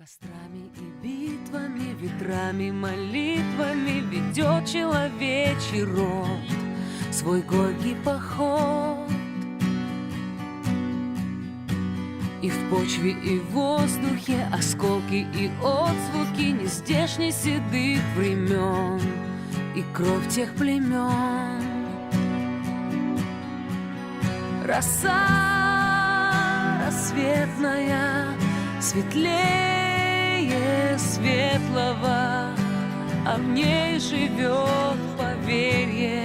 Кострами и битвами, ветрами, молитвами Ведет человечий род свой горький поход. И в почве, и в воздухе Осколки и отзвуки Нездешних седых времен И кровь тех племен Роса рассветная Светлее светлого А в ней живет поверье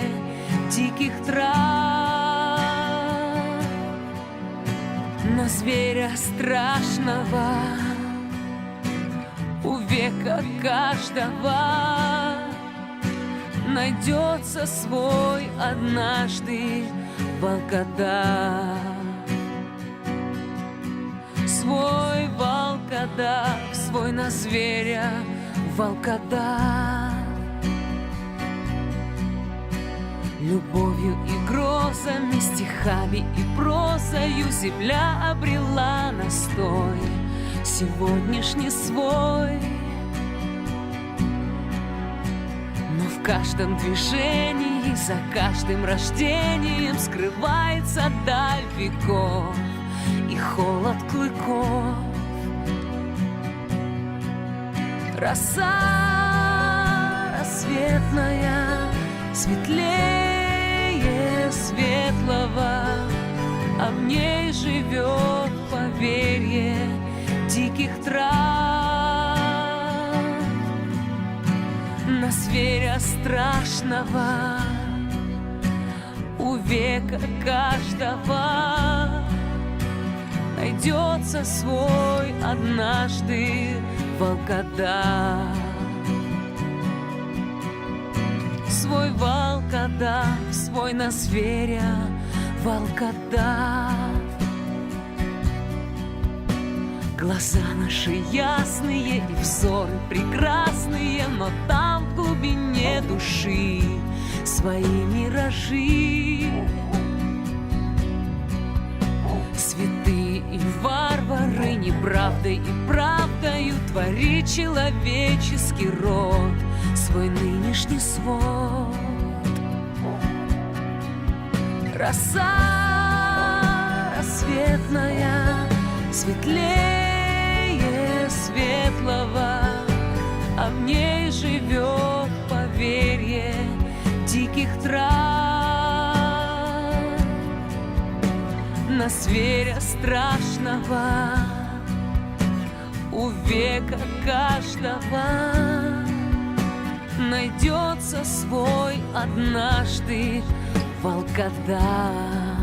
Диких трав. На зверя страшного У века каждого Найдется свой однажды волкодав. Свой волкодав, свой на зверя волкодав. Любовью и грозами, стихами и прозою Земля обрела настой. Сегодняшний свой. Но в каждом движении, за каждым рождением Скрывается даль веков и холод клыков Роса рассветная, светлее светлого, а в ней живет поверье диких трав. На зверя страшного у века каждого найдется свой однажды волкодав. Свой волкодав, свой на зверя волкодав. Глаза наши ясные и взоры прекрасные, но там в глубине души свои миражи. Святые и варвары неправдой и правдою Творит человеческий род свой нынешний свод. Роса рассветная, светлее светлого, А в ней живет поверье диких трав. На зверя страшного у века каждого найдется свой однажды волкодав.